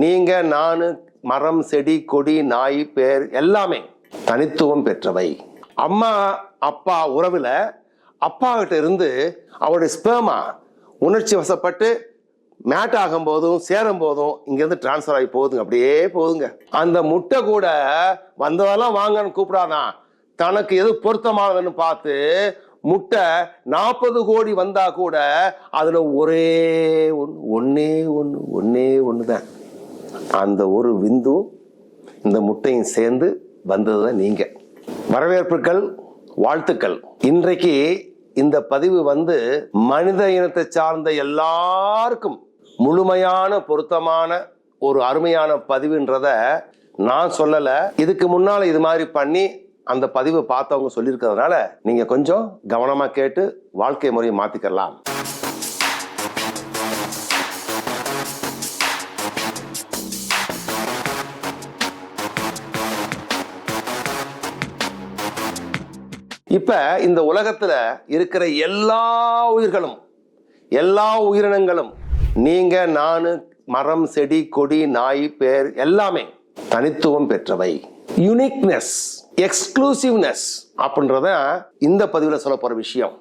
நீங்க நான் மரம் செடி கொடி நாய் பேர் எல்லாமே தனித்துவம் பெற்றவை. அம்மா அப்பா உறவில் அப்பா கிட்ட இருந்து அவருடைய ஸ்பேமா உணர்ச்சி வசப்பட்டு மேட் ஆகும் போதும் சேரும் போதும் இங்கேருந்து டிரான்ஸ்ஃபர் ஆகி போகுதுங்க. அப்படியே போகுதுங்க. அந்த முட்டை கூட வந்ததெல்லாம் வாங்கன்னு கூப்பிடாதான் தனக்கு எது பொருத்தமானதுன்னு பார்த்து முட்டை நாற்பது கோடி வந்தா கூட அதுல ஒரே ஒன்று ஒன்னே ஒன்று ஒன்னே ஒன்று தான் அந்த ஒரு விந்தும் இந்த முட்டையும் சேர்ந்து வந்தது தான் நீங்கள் வரவேற்புகள் வாழ்த்துக்கள். இன்றைக்கு இந்த பதிவு வந்து மனித இனத்தை சார்ந்த எல்லாருக்கும் முழுமையான பொருத்தமான ஒரு அருமையான பதிவுன்றத நான் சொல்லலை. இதுக்கு முன்னால் இது மாதிரி பண்ணி அந்த பதிவை பார்த்தவங்க சொல்லியிருக்கிறதுனால நீங்கள் கொஞ்சம் கவனமாக கேட்டு வாழ்க்கை முறையை மாற்றிக்கலாம் இப்ப இந்த உலகத்துல இருக்கிற எல்லா உயிர்களும் எல்லா உயிரினங்களும் நீங்க நானு மரம் செடி கொடி நாய் பேர் எல்லாமே தனித்துவம் பெற்றவை. யுனிக்னஸ் எக்ஸ்க்ளூசிவ்னஸ் அப்படின்றத இந்த பதிவில் சொல்ல போற விஷயம்.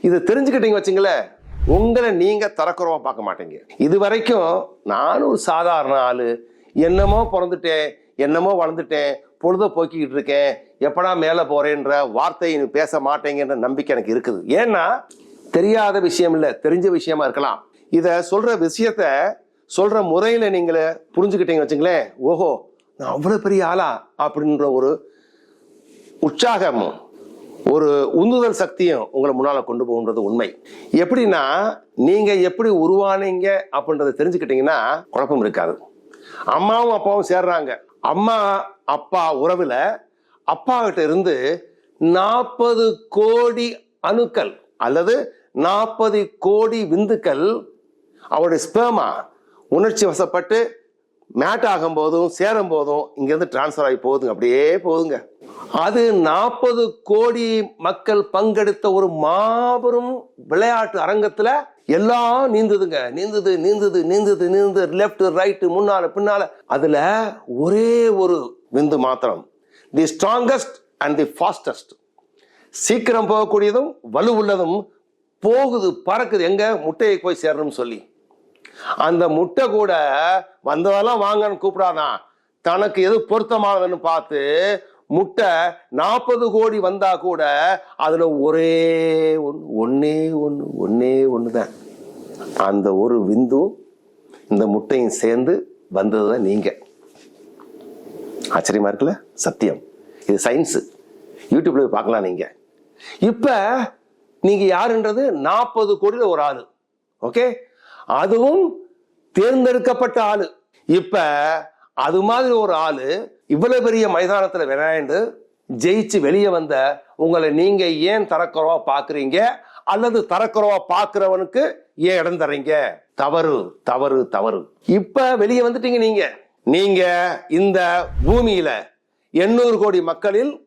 இது தெரிஞ்சுக்கிட்டீங்க வச்சுங்களேன் உங்களை நீங்க தரக்குறவா பார்க்க மாட்டீங்க. இது வரைக்கும் நானும் ஒரு சாதாரண ஆளு என்னமோ பிறந்துட்டேன் என்னமோ வளர்ந்துட்டேன் பொழுத போக்கிக்கிட்டு இருக்கேன் எப்படா மேலே போறேன்ற வார்த்தையை நீ பேச மாட்டேங்கன்ற நம்பிக்கை எனக்கு இருக்குது. ஏன்னா தெரியாத விஷயம் இல்லை தெரிஞ்ச விஷயமா இருக்கலாம். இதை சொல்ற விஷயத்த சொல்ற முறையில் நீங்களே புரிஞ்சுக்கிட்டீங்க வச்சுங்களேன் ஓஹோ நான் அவ்வளோ பெரிய ஆளா? அப்படின்ற ஒரு உற்சாகமும் ஒரு உந்துதல் சக்தியும் உங்களை முன்னால் கொண்டு போகுன்றது உண்மை. எப்படின்னா நீங்கள் எப்படி உருவானீங்க அப்படின்றத தெரிஞ்சுக்கிட்டீங்கன்னா குழப்பம் இருக்காது. அம்மாவும் அப்பாவும் சேர்றாங்க. அம்மா அப்பா உறவுல அப்பா கிட்ட இருந்து நாற்பது கோடி அணுக்கள் அல்லது நாற்பது கோடி விந்துக்கள் அவருடைய ஸ்பேமா உணர்ச்சி வசப்பட்டு மேட் ஆகும் போதும் சேரும் போதும் இங்கிருந்து டிரான்ஸ்ஃபர் ஆகி போகுதுங்க. அப்படியே போகுதுங்க. அது நாற்பது கோடி மக்கள் பங்கெடுத்த ஒரு மாபெரும் விளையாட்டு அரங்கத்துல எல்லாம் நீந்துதுங்க. நீந்துது நீந்துது நீந்துது நீந்து லெஃப்ட் ரைட்டு முன்னால பின்னால. அதுல ஒரே ஒரு விந்து மாத்திரம். The strongest and the fastest சீக்கிரம் போகக்கூடியதும் வலுவுள்ளதும் போகுது பறக்குது. எங்க? முட்டையை போய் சேரணும்னு சொல்லி. அந்த முட்டை கூட வந்ததெல்லாம் வாங்கன்னு கூப்பிடாதான் தனக்கு எது பொருத்தமானதுன்னு பார்த்து முட்டை நாற்பது கோடி வந்தா கூட அதுல ஒரே ஒன்று ஒன்னே ஒன்று ஒன்னே ஒன்று தான் அந்த ஒரு விந்துவும் இந்த முட்டையும் சேர்ந்து வந்தது தான் நீங்க. ஆச்சரியமா இருக்குல்ல? சத்தியம். இது சயின்ஸு. யூடியூப்ல பார்க்கலாம் நீங்க. இப்ப நீங்க யாருன்றது? நாற்பது கோடியில் ஒரு ஆளு. ஓகே? அதுவும் தேர்ந்தெடுக்கப்பட்ட ஆளு. இப்ப அது மாதிரி ஒரு ஆளு இவ்வளவு பெரிய மைதானத்துல விளையாண்டு ஜெயிச்சு வெளியே வந்த உங்களை நீங்க ஏன் தரக்குறவா பாக்குறீங்க? அல்லது தரக்குறவா பாக்குறவனுக்கு ஏன் இடம் தர்றீங்க? தவறு தவறு தவறு. இப்ப வெளியே வந்துட்டீங்க நீங்க. நீங்க இந்த பூமியில எண்ணூறு கோடி மக்களில்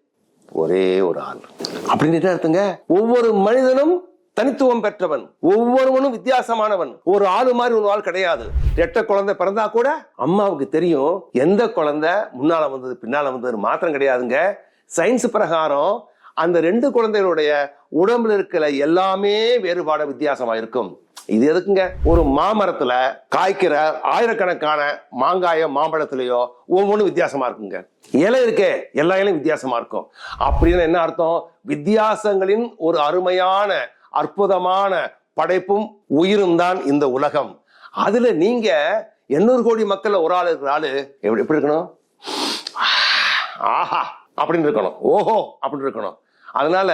ஒரே ஒரு ஆள். அப்படின்னு அர்த்தங்க? ஒவ்வொரு மனிதனும் தனித்துவம் பெற்றவன் ஒவ்வொருவனும் வித்தியாசமானவன். ஒரு ஆளு மாதிரி ஒரு ஆள் கிடையாது. எட்ட குழந்தை பிறந்தா கூட அம்மாவுக்கு தெரியும் எந்த குழந்தை முன்னால வந்தது பின்னால வந்தது மாத்திரம் கிடையாதுங்க. சயின்ஸ் பிரகாரம் அந்த ரெண்டு குழந்தைகளுடைய உடம்புல இருக்கிற எல்லாமே வேறுபாடு வித்தியாசமா இருக்கும் இது எதுக்குங்க? ஒரு மாமரத்துல காய்க்கிற ஆயிரக்கணக்கான மாங்காயோ மாம்பழத்திலேயோ ஒவ்வொன்றும் வித்தியாசமா இருக்குங்க. இலை இருக்கே எல்லா இலையும் வித்தியாசமா இருக்கும். அப்படின்னு என்ன அர்த்தம்? வித்தியாசங்களின் ஒரு அருமையான அற்புதமான படைப்பும் உயிரும் தான் இந்த உலகம். அதுல நீங்க எண்ணூறு கோடி மக்கள்ல ஒரு ஆள் இருக்கிற ஆளு எப்படி எப்படி இருக்கணும்? ஆஹா அப்படின்னு இருக்கணும். ஓஹோ அப்படின்னு இருக்கணும். அதனால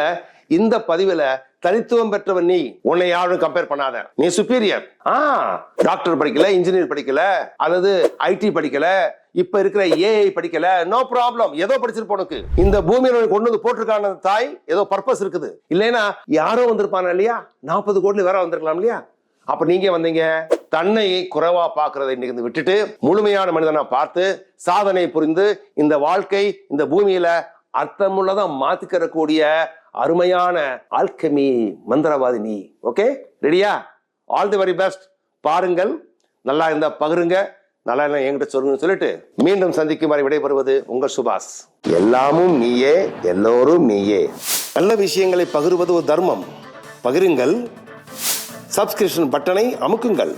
இந்த பதிவுல தனித்துவம் பெற்றவன் நீ. உன்னை யாரும் கம்பேர் பண்ணாத. நீ சுப்பீரியர் ஆ டாக்டர் படிக்கல இன்ஜினியர் படிக்கல அல்லது ஐடி படிக்கல இப்ப இருக்கிற ஏஐ படிக்கல நோ ப்ராப்ளம் ஏதோ படிச்சிருப்போனுக்கு இந்த பூமியில கொண்டு வந்து போட்டிருக்கான தாய் ஏதோ பர்பஸ் இருக்குது. இல்லைன்னா யாரோ வந்திருப்பானா இல்லையா? நாற்பது கோடி வேற வந்திருக்கலாம் இல்லையா? அப்ப நீங்க வந்தீங்க? தன்னை குறைவா பார்க்கறதை இன்னைக்கு விட்டுட்டு முழுமையான மனிதனா பார்த்து சாதனை புரிந்து இந்த வாழ்க்கை இந்த பூமியில அர்த்தமுள்ளதா மாத்திக்கிற கூடிய அருமையான ஆல்கமி மந்திரவாதி நீ. ஓகே ரெடியா ஆல் தி வெரி பெஸ்ட் பாருங்கள். நல்லா இருந்தா பகிருங்க. நல்லா இல்லை என்கிட்ட சொல்லுங்கன்னு சொல்லிட்டு மீண்டும் சந்திக்கும் வரை விடைபெறுவது உங்கள் சுபாஷ். எல்லாமும் நீயே எல்லோரும் நீயே. நல்ல விஷயங்களை பகிர்வது ஒரு தர்மம். பகிருங்கள். சப்ஸ்கிரிப்ஷன் பட்டனை அமுக்குங்கள்.